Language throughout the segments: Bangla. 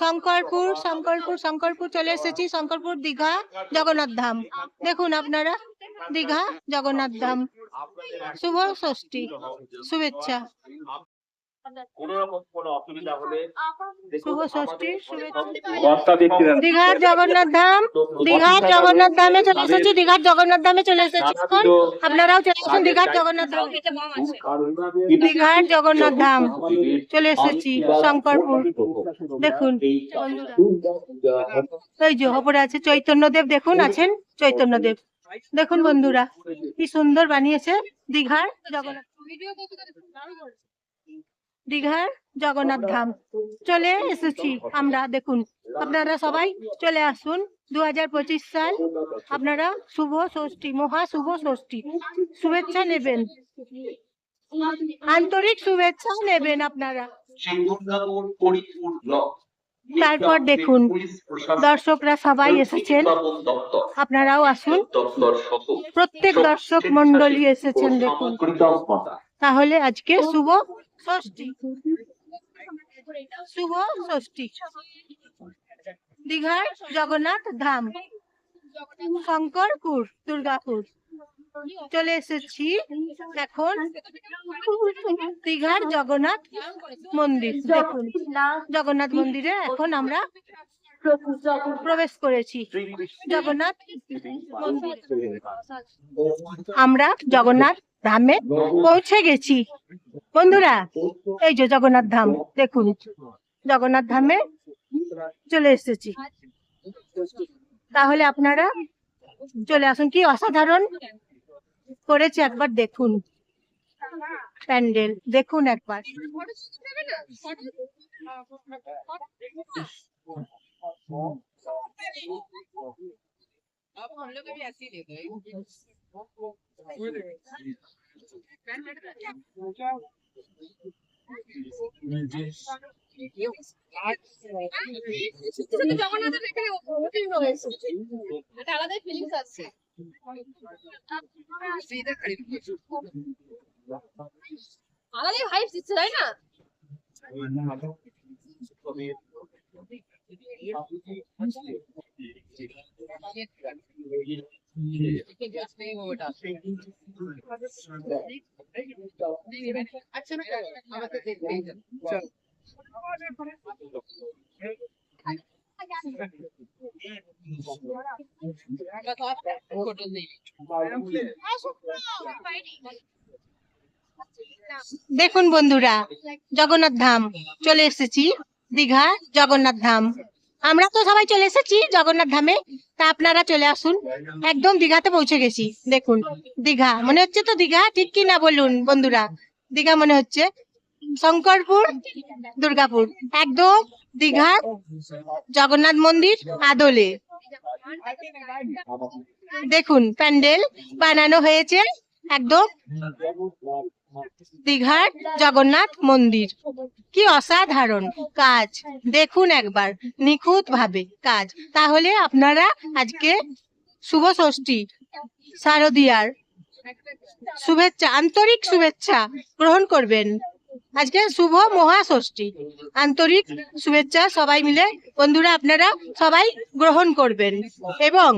শঙ্করপুর শঙ্করপুর শঙ্করপুর চলে এসেছি শঙ্করপুর দীঘা জগন্নাথ ধাম। দেখুন আপনারা দীঘা জগন্নাথ ধাম। শুভ ষষ্ঠী শুভেচ্ছা। দীঘার জগন্নাথ ধাম দীঘার জগন্নাথ ধামে চলে এসেছি দীঘার জগন্নাথ ধামে চলে এসেছি। এখন আপনারাও চলে আসুন দীঘার জগন্নাথ ধাম। দীঘার জগন্নাথ ধাম চলে এসেছি। শঙ্করপুর। দেখুন। বন্ধুরা এই যে ওপরে আছে চৈতন্যদেব দেখুন আছেন চৈতন্যদেব। দেখুন বন্ধুরা কি সুন্দর বানিয়েছে দীঘার জগন্নাথ। দীঘার জগন্নাথ ধাম। চলে এসেছি আমরা দেখুন আপনারা সবাই চলে আসুন। দু হাজার পঁচিশ সাল আপনারা শুভ ষষ্ঠী মহা শুভ ষষ্ঠী। শুভেচ্ছা নেবেন। আন্তরিক শুভেচ্ছা নেবেন আপনারা। তারপর দেখুন দর্শকরা সবাই এসেছেন। আপনারাও আসুন। প্রত্যেক দর্শক। মন্ডলী এসেছেন দেখুন। তাহলে আজকে শুভ শুভ ষষ্ঠী। দীঘার জগন্নাথ ধাম। শঙ্করপুর, দুর্গাপুর। চলে এসেছি এখন দীঘার জগন্নাথ মন্দির। জগন্নাথ মন্দিরে এখন আমরা প্রবেশ করেছি। জগন্নাথ আমরা জগন্নাথ ধামে পৌঁছে গেছি। বন্ধুরা এই যে জগন্নাথ ধাম দেখুন জগন্নাথ ধামে চলে এসেছি। তাহলে আপনারা চলে আসুন। কি অসাধারণ করেছে একবার দেখুন। প্যান্ডেল দেখুন একবার। अब हम लोग भी ऐसे ही लेते हैं জগন্নাথের এখানে ওটিং রয়েছে একটা আলাদাই ফিলিংস আছে আলাদাই হাইপ দিচ্ছে তাই না দেখুন বন্ধুরা জগন্নাথ ধাম চলে এসেছি দীঘা জগন্নাথ ধাম। আমরা তো সবাই চলে এসেছি জগন্নাথ ধামে, তা আপনারা চলে আসুন। একদম দীঘাতে পৌঁছে গেছি, দেখুন, দীঘা। মনে হচ্ছে তো দীঘা, ঠিক কি না বলুন বন্ধুরা? দীঘা মনে হচ্ছে। শঙ্করপুর, দুর্গাপুর। একদম দীঘা জগন্নাথ মন্দির আদলে। দেখুন, প্যান্ডেল বানানো হয়েছে, একদম। দীঘার জগন্নাথ মন্দির। কি অসাধারণ কাজ। দেখুন একবার নিখুঁত ভাবে কাজ। তাহলে আপনারা আজকে শুভ ষষ্ঠী, শারদিয়ার শুভেচ্ছা, আন্তরিক শুভেচ্ছা গ্রহণ করবেন। আজকে শুভ মহাষষ্ঠী আন্তরিক শুভেচ্ছা সবাই মিলে, বন্ধুরা আপনারা সবাই গ্রহণ করবেন। এবং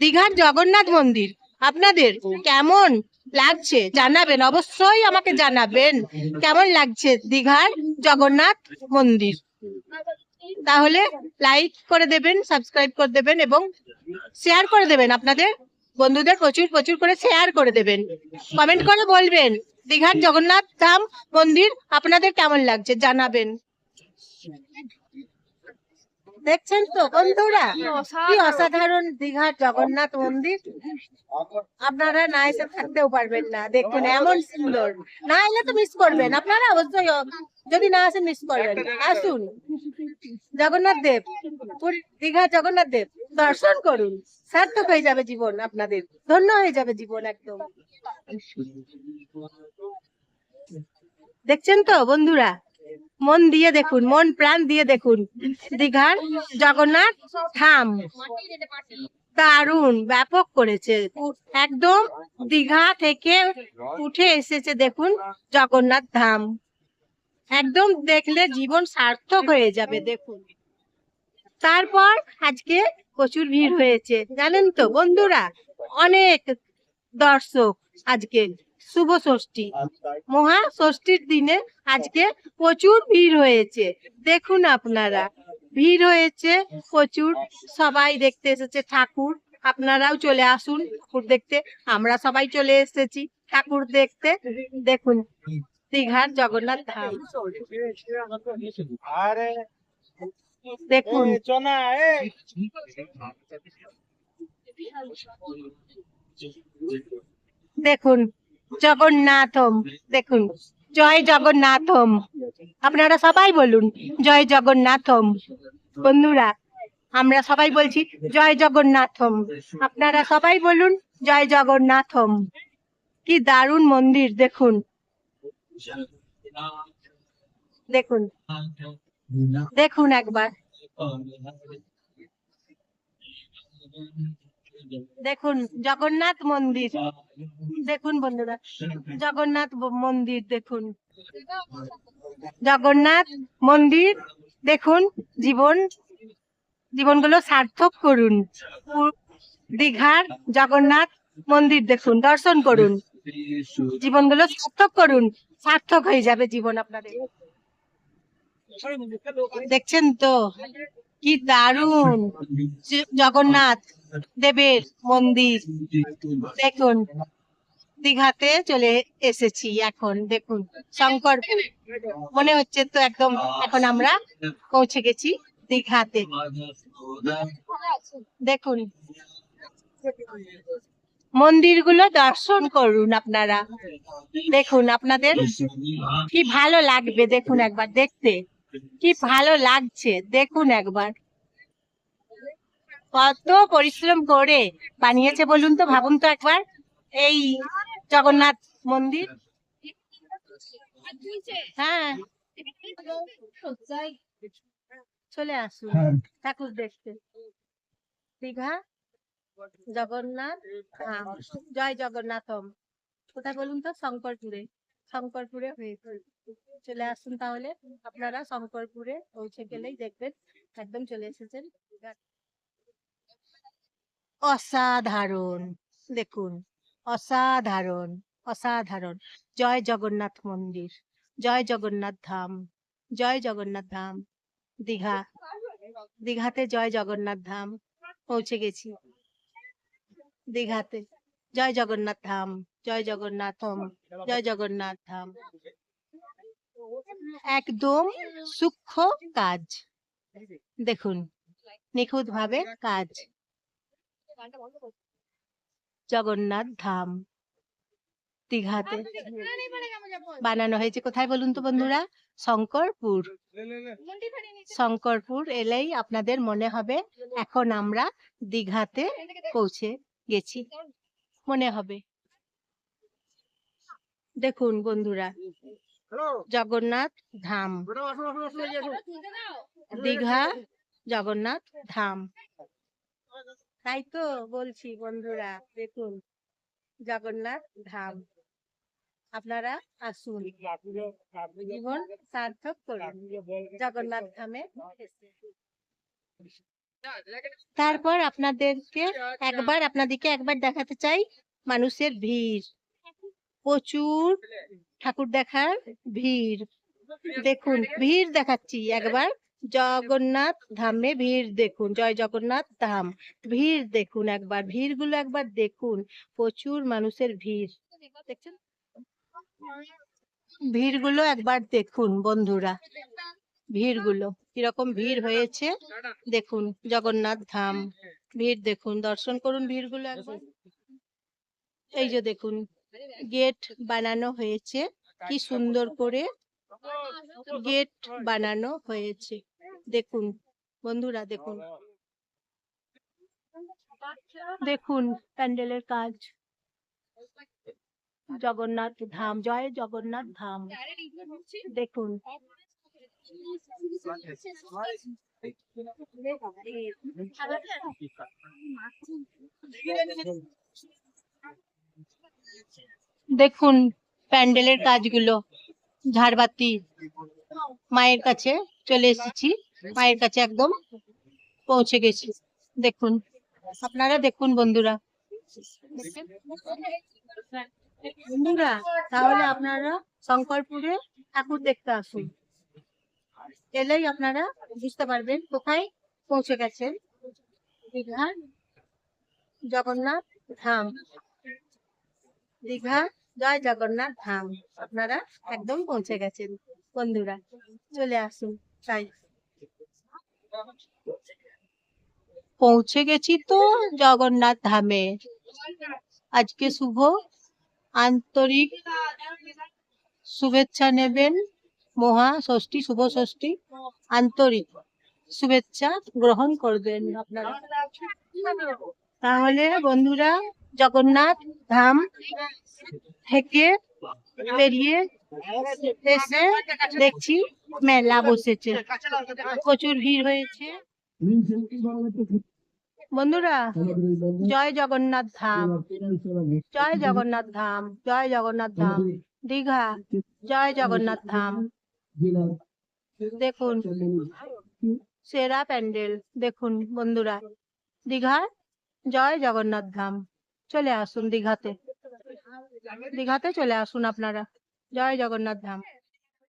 দীঘার জগন্নাথ মন্দির, আপনাদের কেমন লাগছে? জানাবেন, অবশ্যই আমাকে জানাবেন। কেমন লাগছে দীঘার জগন্নাথ মন্দির? তাহলে লাইক করে দেবেন সাবস্ক্রাইব করে দেবেন এবং শেয়ার করে দেবেন। আপনাদের বন্ধুদের প্রচুর প্রচুর করে শেয়ার করে দেবেন। কমেন্ট করে বলবেন, দীঘার জগন্নাথ ধাম মন্দির আপনাদের কেমন লাগছে? জানাবেন। দেখছেন তো বন্ধুরা? কি অসাধারণ। দীঘার জগন্নাথ মন্দির। আপনারা না এসে থাকতেও পারবেন না। দেখুন এমন সুন্দর। না এলে তো মিস করবেন। আপনারা অবশ্যই যদি না আসেন মিস করবেন। আসুন। জগন্নাথ দেব দীঘা জগন্নাথ দেব দর্শন করুন। সার্থক হয়ে যাবে জীবন আপনাদের। ধন্য হয়ে যাবে জীবন একদম। দেখছেন তো বন্ধুরা? মন দিয়ে দেখুন, মন প্রাণ দিয়ে দেখুন। দীঘার জগন্নাথ ধাম। দারুণ, ব্যাপক করেছে। একদম দীঘা থেকে উঠে এসেছে, দেখুন, জগন্নাথ ধাম। একদম দেখলে জীবন সার্থক হয়ে যাবে, দেখুন। তারপর আজকে প্রচুর ভিড় হয়েছে, জানেন তো বন্ধুরা? অনেক দর্শক আজকে। শুভ ষষ্ঠী। মহা ষষ্ঠীর দিনে আজকে প্রচুর ভিড় হয়েছে। দেখুন আপনারা ভিড় হয়েছে প্রচুর। সবাই দেখতে এসেছে ঠাকুর। আপনারাও চলে আসুন ঠাকুর দেখতে। আমরা সবাই চলে এসেছি ঠাকুর দেখতে। দেখুন দীঘার জগন্নাথ ধাম। দেখুন। দেখুন জগন্নাথম। দেখুন, জয় জগন্নাথম। আপনারা সবাই বলুন, জয় জগন্নাথম। বন্ধুরা, আমরা সবাই বলছি, জয় জগন্নাথম। আপনারা সবাই বলুন, জয় জগন্নাথম। কি দারুণ মন্দির, দেখুন। দেখুন দেখুন একবার। দেখুন, জগন্নাথ মন্দির। দেখুন বন্ধুরা, জগন্নাথ মন্দির, দেখুন। জগন্নাথ মন্দির, দেখুন, জীবন, জীবনগুলো সার্থক করুন। দীঘার জগন্নাথ মন্দির দেখুন, দর্শন করুন। জীবনগুলো সার্থক করুন, সার্থক হয়ে যাবে জীবন আপনাদের। দেখছেন তো? কি দারুণ! জগন্নাথ দেবের মন্দির। দেখুন, দীঘাতে চলে এসেছি এখন, দেখুন। শঙ্করপুর মনে হচ্ছে তো একদম এখন আমরা পৌঁছে গেছি দীঘাতে। দেখুন, মন্দিরগুলো দর্শন করুন আপনারা। দেখুন, আপনাদের কি ভালো লাগবে, দেখুন একবার দেখতে। কি ভালো লাগছে? দেখুন একবার। কত পরিশ্রম করে বানিয়েছে বলুন তো ভাবুন তো একবার। এই জগন্নাথ মন্দির। হ্যাঁ। চলে আসুন। ঠাকুর দেখতে। দীঘা জগন্নাথ জয় জগন্নাথম। কোথায় বলুন তো? শঙ্করপুরে। শঙ্করপুরে হয়েছে। চলে আসুন তাহলে। আপনারা শঙ্করপুরে পৌঁছে গেলেই দেখবেন, একদম চলে এসেছেন। অসাধারণ, দেখুন, অসাধারণ অসাধারণ। জয় জগন্নাথ মন্দির, জয় জগন্নাথ ধাম, জয় জগন্নাথ ধাম, দীঘা, দীঘাতে জয় জগন্নাথ ধাম, পৌঁছে গেছি। দীঘাতে, জয় জগন্নাথ ধাম, জয় জগন্নাথম, জয় জগন্নাথ ধাম। একদম সূক্ষ্ম কাজ। দেখুন নিখুঁত ভাবে কাজ। জগন্নাথ ধাম। দীঘাতে বানানো হয়েছে। কোথায় বলুন তো বন্ধুরা? শঙ্করপুর। শঙ্করপুর এলেই আপনাদের মনে হবে, এখন আমরা দীঘাতে পৌঁছে গেছি। মনে হবে। দেখুন বন্ধুরা জগন্নাথ ধাম। দীঘা জগন্নাথ ধাম। তাই তো বলছি বন্ধুরা দেখুন জগন্নাথ ধাম। আপনারা আসুন। জীবন সার্থক করুন। জগন্নাথ ধামে তারপর আপনাদেরকে একবার আপনাদেরকে একবার দেখাতে চাই মানুষের ভিড়। প্রচুর ঠাকুর দেখার ভিড়। দেখুন, ভিড় দেখাচ্ছি একবার। জগন্নাথ ধামে ভিড় দেখুন, জয় জগন্নাথ ধাম। ভিড় দেখুন একবার, ভিড়গুলো একবার দেখুন। প্রচুর মানুষের ভিড়। দেখছেন? ভিড়গুলো একবার দেখুন বন্ধুরা। ভিড়গুলো, কীরকম ভিড় হয়েছে। দেখুন, জগন্নাথ ধাম। ভিড় দেখুন, দর্শন করুন ভিড়গুলো একবার। এই যে দেখুন গেট বানানো হয়েছে। কি সুন্দর করে গেট বানানো হয়েছে। দেখুন, বন্ধুরা, দেখুন। দেখুন, প্যান্ডেলের কাজ। জগন্নাথ ধাম, জয় জগন্নাথ ধাম। দেখুন। দেখুন, প্যান্ডেলের কাজগুলো, ঝাড়বাতি, মায়ের কাছে চলে এসেছি। মায়ের কাছে একদম পৌঁছে গেছি। দেখুন, আপনারা দেখুন বন্ধুরা। বন্ধুরা, তাহলে আপনারা শঙ্করপুরে ঠাকুর দেখতে আসুন। এলেই আপনারা বুঝতে পারবেন কোথায় পৌঁছে গেছেন। দীঘার জগন্নাথ ধাম। দীঘা, জয় জগন্নাথ ধাম। আপনারা একদম পৌঁছে গেছেন, বন্ধুরা। চলে আসুন, তাই। পৌঁছে গেছি তো জগন্নাথ ধামে। আজকে শুভ আন্তরিক শুভেচ্ছা নেবেন, মহা ষষ্ঠী, শুভ ষষ্ঠী, আন্তরিক শুভেচ্ছা গ্রহণ করবেন আপনারা। তাহলে বন্ধুরা জগন্নাথ ধাম থেকে বেরিয়ে এসে দেখছি মেলা বসেছে। প্রচুর ভিড় হয়েছে। বন্ধুরা, জয় জগন্নাথ ধাম। জয় জগন্নাথ ধাম, জয় জগন্নাথ ধাম। দীঘা, জয় জগন্নাথ ধাম। দেখুন, সেরা প্যান্ডেল। দেখুন, বন্ধুরা দীঘার জয় জগন্নাথ ধাম। চলে আসুন দীঘাতে। দীঘাতে চলে আসুন আপনারা। জয় জগন্নাথ ধাম।